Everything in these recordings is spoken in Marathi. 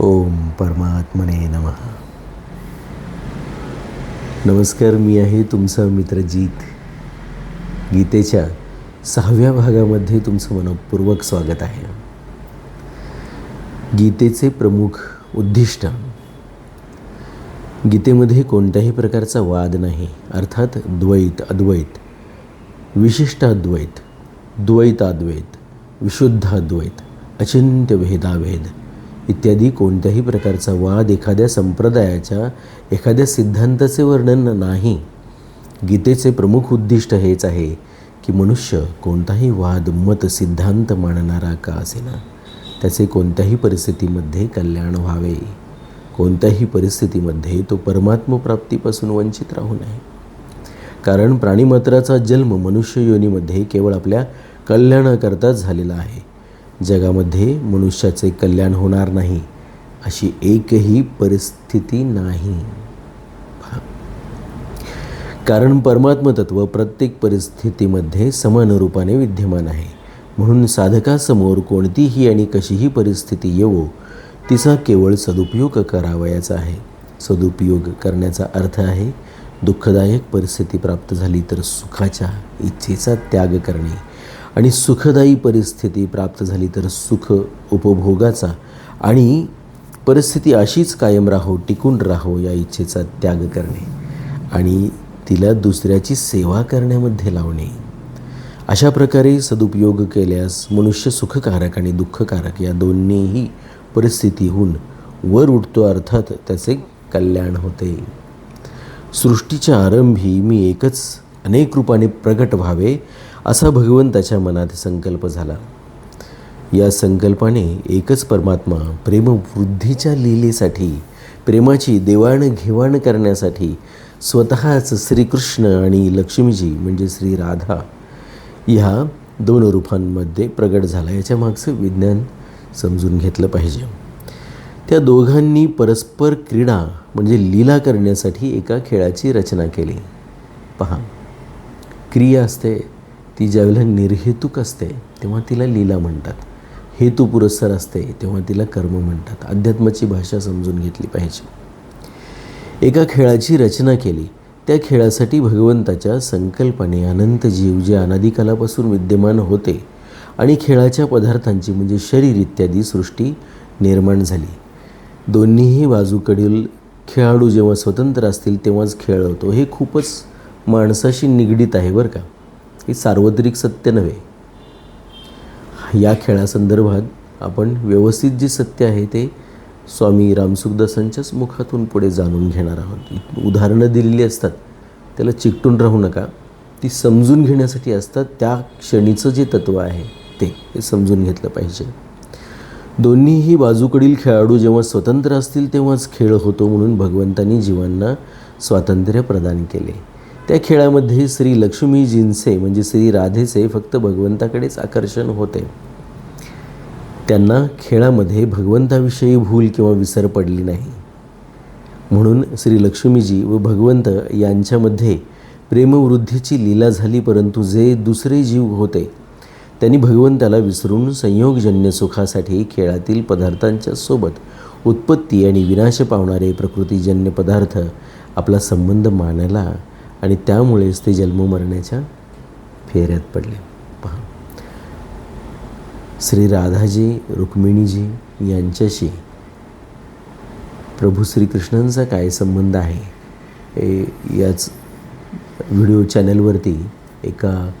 ओम परमात्मने नमः. नमस्कार मी आहे तुमचा मित्र जीत. गीतेच्या सहाव्या भागामध्ये तुमचं मनपूर्वक स्वागत आहे. गीतेचे प्रमुख उद्दिष्ट. गीतेमध्ये कोणत्याही प्रकारचा वाद नाही अर्थात द्वैत अद्वैत विशिष्ट अद्वैत द्वैताद्वैत विशुद्धाद्वैत अचिंत्य भेदाभेद इत्यादी कोणत्याही प्रकारचा वाद एखाद्या संप्रदायाच्या एखाद्या सिद्धांताचे वर्णन नाही. गीतेचे प्रमुख उद्दिष्ट हेच आहे की मनुष्य कोणताही वाद मत सिद्धांत मांडणारा का असेना? त्याचे कोणत्याही परिस्थितीमध्ये कल्याण व्हावे. कोणत्याही परिस्थितीमध्ये तो परमात्मप्राप्तीपासून वंचित राहू नये. कारण प्राणीमात्राचा जन्म मनुष्य योनीमध्ये केवळ आपल्या कल्याणाकरताच झालेला आहे. जगामध्ये मनुष्याचे कल्याण होणार नाही अशी एकही परिस्थिती नाही. कारण परमात्मतत्व प्रत्येक परिस्थितीमध्ये समान रूपाने विद्यमान आहे. म्हणून साधकासमोर कोणतीही आणि कशीही परिस्थिती येवो तिचा केवळ सदुपयोग करावयाचा आहे. सदुपयोग करण्याचा अर्थ आहे दुःखदायक परिस्थिती प्राप्त झाली तर सुखाच्या इच्छेचा त्याग करणे. आणि सुखदायी परिस्थिती प्राप्त झाली तर सुख उपभोगाचा आणि परिस्थिती अशीच कायम राहो टिकून राहो या इच्छेचा त्याग करणे आणि तिला दुसऱ्याची सेवा करण्यामध्ये लावणे. अशा प्रकारे सदुपयोग केल्यास मनुष्य सुखकारक आणि दुःखकारक या दोन्हीही परिस्थितीहून वर उठतो अर्थात त्याचे कल्याण होते. सृष्टीच्या आरंभी मी एकच अनेक रूपाने प्रगट व्हावे असा भगवंताच्या मनात संकल्प झाला. या संकल्पाने एकच परमात्मा प्रेमवृद्धीच्या लीलेसाठी प्रेमाची देवाणघेवाण करण्यासाठी स्वतःच श्रीकृष्ण आणि लक्ष्मीजी म्हणजे श्री राधा ह्या दोन रूपांमध्ये प्रगट झाला. याच्या मागचं विज्ञान समजून घेतलं पाहिजे. त्या दोघांनी परस्पर क्रीडा म्हणजे लीला करण्यासाठी एका खेळाची रचना केली. पहा क्रिया असते ती ज्यावेळेला निर्हेतुक असते तेव्हा तिला लीला म्हणतात. हेतू पुरस्सर असते तेव्हा तिला कर्म म्हणतात. अध्यात्माची भाषा समजून घेतली पाहिजे. एका खेळाची रचना केली. त्या खेळासाठी भगवंताच्या संकल्पाने अनंत जीव जे अनादिकालापासून विद्यमान होते आणि खेळाच्या पदार्थांची म्हणजे शरीर इत्यादी सृष्टी निर्माण झाली. दोन्हीही बाजूकडील खेळाडू जेव्हा स्वतंत्र असतील तेव्हाच खेळ होतो. हे खूपच माणसाशी निगडीत आहे बरं का. हे सार्वत्रिक सत्य नव्हे. या खेळासंदर्भात आपण व्यवस्थित जे सत्य आहे ते स्वामी रामसुखदासांच्याच मुखातून पुढे जाणून घेणार आहोत. उदाहरणं दिलेली असतात त्याला चिकटून राहू नका. ती समजून घेण्यासाठी असतात त्या क्षणीचं जे तत्त्व आहे ते हे समजून घेतलं पाहिजे. दोन्हीही बाजूकडील खेळाडू जेव्हा स्वतंत्र असतील तेव्हाच खेळ होतो म्हणून भगवंतांनी जीवांना स्वातंत्र्य प्रदान केले. त्या खेळामध्ये श्री लक्ष्मीजींचे म्हणजे श्री राधेचे फक्त भगवंताकडेच आकर्षण होते. त्यांना खेळामध्ये भगवंताविषयी भूल किंवा विसर पडली नाही. म्हणून श्री लक्ष्मीजी व भगवंत यांच्यामध्ये प्रेमवृद्धीची लीला झाली परंतु जे दुसरे जीव होते त्यांनी भगवंताला विसरून संयोगजन्य सुखासाठी खेळातील पदार्थांच्या सोबत उत्पत्ती आणि विनाश पावणारे प्रकृतीजन्य पदार्थ आपला संबंध मानायला आणि त्यामुळेच ते जन्म मरण्याच्या फेऱ्यात पडले. पहा. श्री राधाजी रुक्मिणीजी यांच्याशी प्रभू श्रीकृष्णांचा काय संबंध आहे? हे याच व्हिडिओ चॅनलवरती एका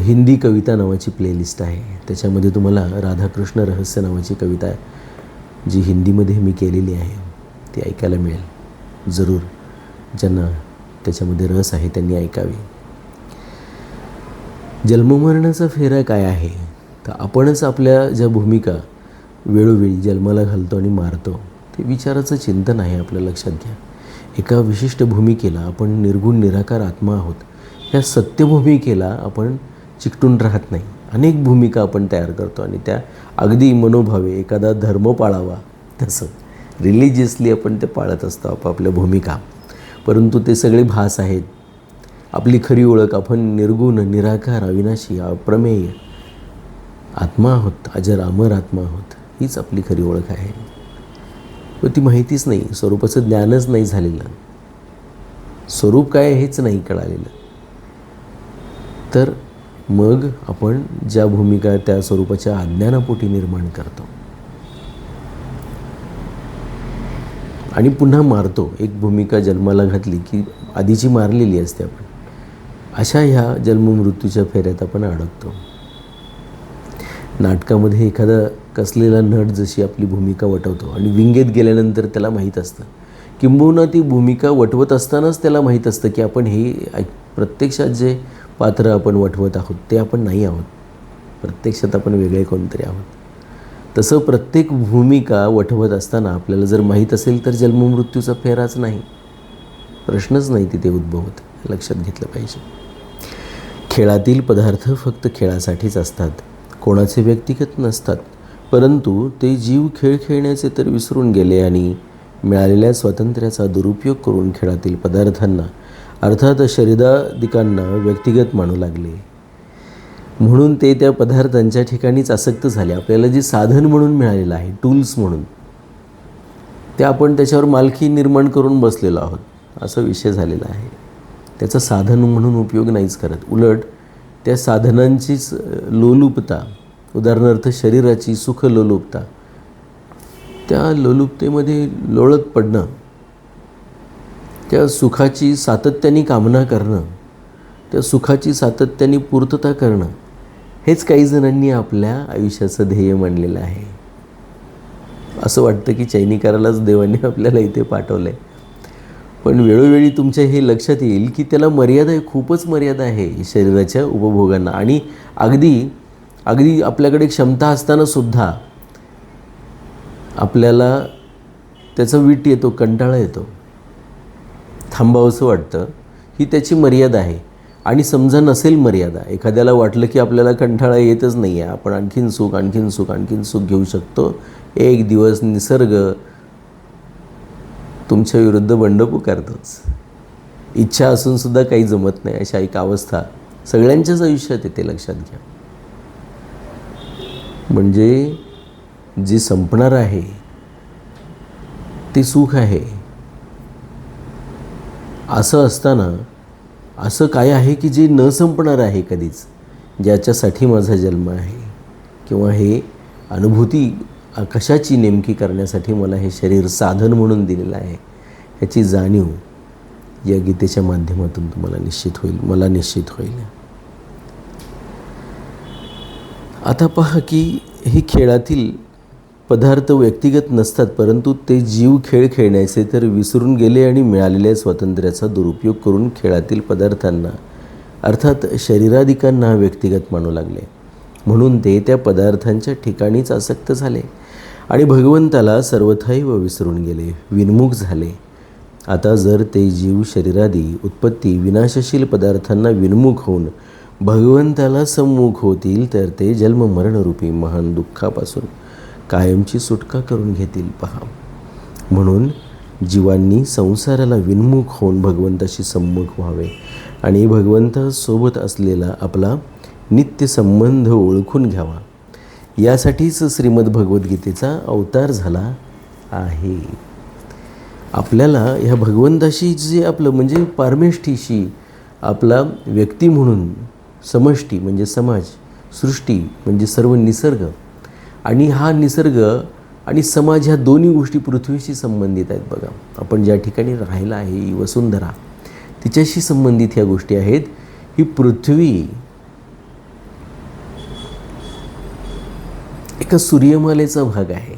हिंदी कविता नावाची प्लेलिस्ट आहे. त्याच्यामध्ये तुम्हाला राधाकृष्ण रहस्य नावाची कविता जी हिंदीमध्ये मी केलेली आहे ती ऐकायला मिळेल. जरूर. ज्यांना त्याच्यामध्ये रस आहे त्यांनी ऐकावी. जन्ममरणाचा फेरा काय आहे? तर आपणच आपल्या ज्या भूमिका वेळोवेळी जन्माला घालतो आणि मारतो ते विचाराचं चिंतन आहे आपल्या लक्षात घ्या. एका विशिष्ट भूमिकेला आपण निर्गुण निराकार आत्मा आहोत. या सत्यभूमिकेला आपण चिकटून राहत नाही. अनेक भूमिका आपण तयार करतो आणि त्या अगदी मनोभावे एखादा धर्म पाळावा. तसं रिलिजियसली आपण ते पाळत असतो आपापल्या भूमिका. परंतु ते सगळे भास आहेत. आपली खरी ओळख आपण निर्गुण निराकार अविनाशी अप्रमेय आत्मा आहोत अजर अमर आत्मा आहोत हीच आपली खरी ओळख आहे. व ती माहितीच नाही स्वरूपाचं ज्ञानच नाही झालेलं. स्वरूप काय हेच नाही कळालेलं. तर मग आपण ज्या भूमिका त्या स्वरूपाच्या अज्ञानापोटी निर्माण करतो. आणि पुन्हा मारतो. एक भूमिका जन्माला घातली की आधीची मारलेली असते आपण. अशा ह्या जन्ममृत्यूच्या फेऱ्यात आपण अडकतो. नाटकामध्ये एखादा कसलेला नट जशी आपली भूमिका वटवतो आणि विंगेत गेल्यानंतर त्याला माहीत असतं. किंबहुना ती भूमिका वटवत असतानाच त्याला माहीत असतं की आपण हे ऐक- प्रत्यक्षात जे पात्र आपण वठवत आहोत ते आपण नाही आहोत. प्रत्यक्षात आपण वेगळे कोणतरी आहोत. तसं प्रत्येक भूमिका वठवत असताना आपल्याला जर माहीत असेल तर जन्ममृत्यूचा फेराच नाही. प्रश्नच नाही तिथे उद्भवत लक्षात घेतलं पाहिजे. खेळातील पदार्थ फक्त खेळासाठीच असतात कोणाचे व्यक्तिगत नसतात परंतु ते जीव खेळ खेळण्याचे तर विसरून गेले आणि मिळालेल्या स्वातंत्र्याचा दुरुपयोग करून खेळातील पदार्थांना अर्थात शरीरादिकांना व्यक्तिगत मानू लागले. म्हणून ते त्या पदार्थांच्या ठिकाणीच आसक्त झाले. आपल्याला जे साधन म्हणून मिळालेलं आहे टूल्स म्हणून ते आपण त्याच्यावर मालकी निर्माण करून बसलेलो आहोत. असा विषय झालेला आहे. त्याचा साधन म्हणून उपयोग नाहीच करत. उलट त्या साधनांचीच लोलुपता उदाहरणार्थ शरीराची सुख लोलुपता त्या लोलुपतेमध्ये लोळत पडणं त्या सुखाची सातत्याने कामना करणं त्या सुखाची सातत्याने पूर्तता करणं हेच काही जणांनी आपल्या आयुष्याचं ध्येय मानलेलं आहे. असं वाटतं की चैनिकारालाच देवाने आपल्याला इथे पाठवलं आहे पण वेळोवेळी तुमच्या हे लक्षात येईल की त्याला मर्यादा आहे खूपच मर्यादा आहे शरीराच्या उपभोगांना. आणि अगदी अगदी आपल्याकडे क्षमता असताना सुद्धा आपल्याला त्याचा वीट येतो कंटाळा येतो. थांबावंसं वाटतं. ही त्याची मर्यादा आहे. आणि समजा नसेल मर्यादा एखाद्याला वाटलं की आपल्याला कंटाळा येतच नाही आहे आपण आणखीन सुख आणखीन सुख आणखीन सुख घेऊ शकतो. एक दिवस निसर्ग तुमच्या विरुद्ध बंड पुकारतोच. इच्छा असून सुद्धा काही जमत नाही अशा एक अवस्था सगळ्यांच्याच आयुष्यात येते लक्षात घ्या. म्हणजे जे संपणार आहे ते सुख आहे. असं असताना असं काय आहे की जे न संपणार आहे कधीच ज्याच्यासाठी माझा जन्म आहे? किंवा हे अनुभूती कशाची नेमकी करण्यासाठी मला हे शरीर साधन म्हणून दिलेलं आहे ह्याची जाणीव या गीतेच्या माध्यमातून तुम्हाला निश्चित होईल मला निश्चित होईल. आता पहा की हे खेळातील पदार्थ व्यक्तिगत नसतात परंतु ते जीव खेळ खेळण्याचे तर विसरून गेले आणि मिळालेल्या स्वातंत्र्याचा दुरुपयोग करून खेळातील पदार्थांना अर्थात शरीराधिकांना व्यक्तिगत मानू लागले. म्हणून ते त्या पदार्थांच्या ठिकाणीच आसक्त झाले आणि भगवंताला सर्वथैव विसरून गेले विनमुख झाले. आता जर ते जीव शरीरादी उत्पत्ती विनाशशील पदार्थांना विनमुख होऊन भगवंताला सम्मुख होतील तर ते जन्ममरणरूपी महान दुःखापासून कायमची सुटका करून घेतील पहा. म्हणून जीवांनी संसाराला विनमुख होऊन भगवंताशी सम्मुख व्हावे आणि भगवंतासोबत असलेला आपला नित्य संबंध ओळखून घ्यावा. यासाठीच श्रीमद भगवद्गीतेचा अवतार झाला आहे. आपल्याला ह्या भगवंताशी जे आपलं म्हणजे पारमेष्ठीशी आपला व्यक्ती म्हणून समष्टी म्हणजे समाज सृष्टी म्हणजे सर्व निसर्ग आणि हा निसर्ग आणि समाज ह्या दोन्ही गोष्टी पृथ्वीशी संबंधित आहेत बघा. आपण ज्या ठिकाणी राहायला आहे ही वसुंधरा तिच्याशी संबंधित ह्या गोष्टी आहेत. ही पृथ्वी एका सूर्यमालेचा भाग आहे.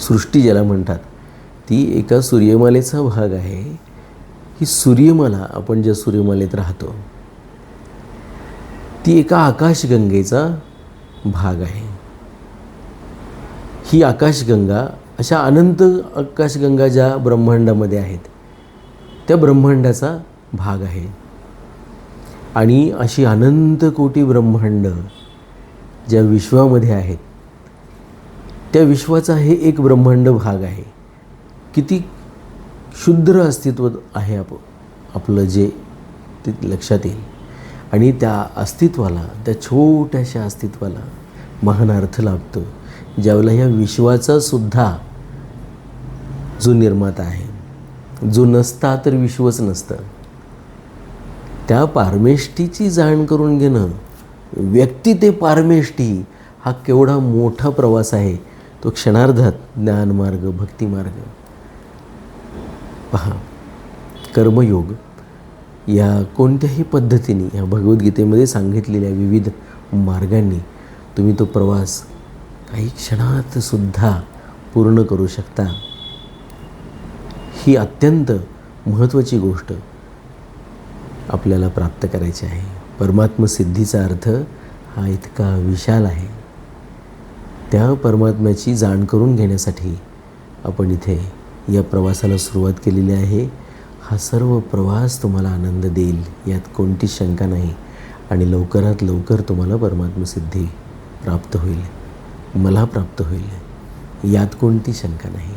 सृष्टी ज्याला म्हणतात ती एका सूर्यमालेचा भाग आहे. ही सूर्यमाला आपण ज्या सूर्यमालेत राहतो ती एका आकाशगंगेचा भाग आहे. ही आकाशगंगा अशा अनंत आकाशगंगा ज्या ब्रह्मांडामध्ये आहेत त्या ब्रह्मांडाचा भाग आहे. आणि अशी अनंत कोटी ब्रह्मांड ज्या विश्वामध्ये आहेत त्या विश्वाचा हे एक ब्रह्मांड भाग आहे. किती क्षुद्र अस्तित्व आहे आप आपलं जे ते लक्षात येईल. आणि त्या अस्तित्वाला त्या छोट्याशा अस्तित्वाला महान अर्थ लाभतो ज्यावेळेला ह्या विश्वाचा सुद्धा जो निर्माता आहे जो नसता तर विश्वच नसतं. त्या पारमेष्टीची जाण करून घेणं व्यक्ती ते पारमेष्टी हा केवढा मोठा प्रवास आहे तो क्षणार्धात ज्ञानमार्ग भक्तिमार्ग. पहा कर्मयोग. या कोणत्याही पद्धतीने या भगवद्गीतेमध्ये सांगितलेल्या विविध मार्गांनी तुम्ही तो प्रवास काही क्षणात सुद्धा पूर्ण करू शकता. ही अत्यंत महत्त्वाची गोष्ट आपल्याला प्राप्त करायची आहे. परमात्मसिद्धीचा अर्थ हा इतका विशाल आहे. त्या परमात्म्याची जाण करून घेण्यासाठी आपण इथे या प्रवासाला सुरुवात केलेली आहे. हा सर्व प्रवास तुम्हाला आनंद देईल यात कोणतीच शंका नाही आणि लवकरात लवकर तुम्हाला परमात्मसिद्धी प्राप्त होईल मला प्राप्त होईल यात कोणती शंका नाही.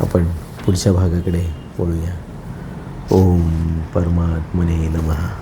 आपण पुढच्या भागाकडे वळूया. ओम परमात्मने नमः.